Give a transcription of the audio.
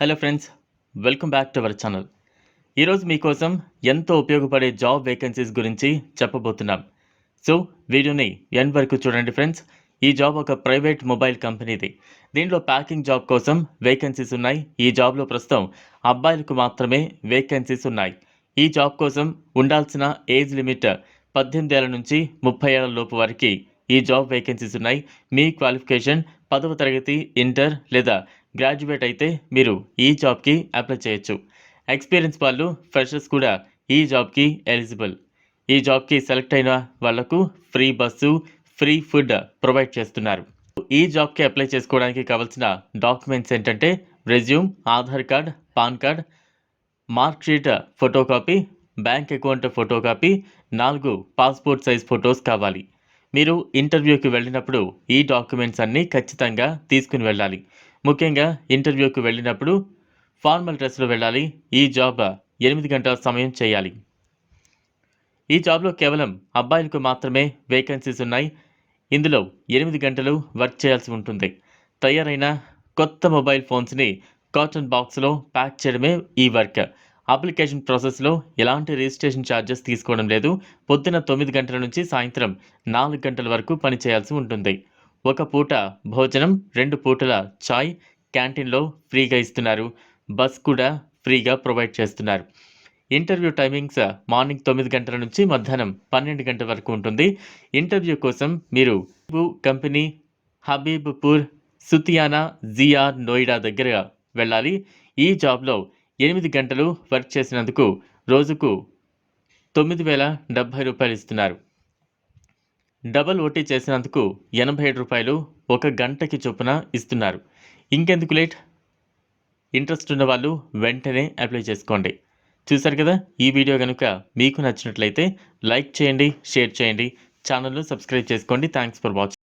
Hello friends welcome back to our channel ఈరోజు మీకోసం ఎంతో ఉపయోగపడే జాబ్ వేకెన్సీస్ గురించి చెప్పబోతున్నాం. సో వీడియోని ఎండ్ వరకు చూడండి ఫ్రెండ్స్ ఈ జాబ్ ఒక ప్రైవేట్ మొబైల్ కంపెనీది దీంట్లో ప్యాకింగ్ జాబ్ కోసం వేకెన్సీస్ ఉన్నాయి. ఈ జాబ్లో ప్రస్తుతం అబ్బాయిలకు మాత్రమే వేకెన్సీస్ ఉన్నాయి. ఈ జాబ్ కోసం ఉండాల్సిన ఏజ్ లిమిట్ పద్దెనిమిది ఏళ్ళ నుంచి ముప్పై ఏళ్ళ లోపు వరకు ఈ జాబ్ వేకెన్సీస్ ఉన్నాయి. మీ క్వాలిఫికేషన్ పదవ తరగతి ఇంటర్ లేదా గ్రాడ్యుయేట్ అయితే మీరు ఈ జాబ్కి అప్లై చేయొచ్చు. ఎక్స్పీరియన్స్ వాళ్ళు ఫ్రెషర్స్ కూడా ఈ జాబ్కి ఎలిజిబుల్ ఈ జాబ్కి సెలెక్ట్ అయిన వాళ్ళకు free bus free food provide చేస్తున్నారు. ఈ జాబ్కి అప్లై చేసుకోవడానికి కావాల్సిన డాక్యుమెంట్స్ ఏంటంటే resume Aadhaar card PAN card marksheet photo photocopy bank account photocopy నాలుగు పాస్పోర్ట్ సైజ్ ఫొటోస్ కావాలి. మీరు ఇంటర్వ్యూకి వెళ్ళినప్పుడు ఈ డాక్యుమెంట్స్ అన్నీ ఖచ్చితంగా తీసుకుని వెళ్ళాలి. ముఖ్యంగా ఇంటర్వ్యూకి వెళ్ళినప్పుడు ఫార్మల్ డ్రెస్లో వెళ్ళాలి ఈ జాబ్ ఎనిమిది గంటల సమయం చేయాలి. ఈ జాబ్లో కేవలం అబ్బాయిలకు మాత్రమే వేకెన్సీస్ ఉన్నాయి. ఇందులో ఎనిమిది గంటలు వర్క్ చేయాల్సి ఉంటుంది. తయారైన కొత్త మొబైల్ ఫోన్స్ని కాటన్ బాక్స్లో ప్యాక్ చేయడమే ఈ వర్క్. అప్లికేషన్ ప్రాసెస్లో ఎలాంటి రిజిస్ట్రేషన్ ఛార్జెస్ తీసుకోవడం లేదు. పొద్దున తొమ్మిది గంటల నుంచి సాయంత్రం నాలుగు గంటల వరకు పని చేయాల్సి ఉంటుంది. ఒక పూట భోజనం రెండు పూటల చాయ్ క్యాంటీన్లో ఫ్రీగా ఇస్తున్నారు. బస్ కూడా ఫ్రీగా ప్రొవైడ్ చేస్తున్నారు. ఇంటర్వ్యూ టైమింగ్స్ మార్నింగ్ తొమ్మిది గంటల నుంచి మధ్యాహ్నం పన్నెండు గంటల వరకు ఉంటుంది. ఇంటర్వ్యూ కోసం మీరు company Habibpur Sutiyana G R Noida దగ్గర వెళ్ళాలి. ఈ జాబ్లో ఎనిమిది గంటలు వర్క్ చేసినందుకు రోజుకు తొమ్మిది వేల డెబ్భై రూపాయలు ఇస్తున్నారు. డబల్ ఓటీ చేసినందుకు ఎనభై ఏడు రూపాయలు ఒక గంటకి చొప్పున ఇస్తున్నారు. ఇంకెందుకు లేట్? ఇంట్రెస్ట్ ఉన్న వాళ్ళు వెంటనే అప్లై చేసుకోండి. చూసారు కదా? ఈ వీడియో కనుక మీకు నచ్చినట్లయితే లైక్ చేయండి షేర్ చేయండి ఛానల్ను సబ్స్క్రైబ్ చేసుకోండి. Thanks for watching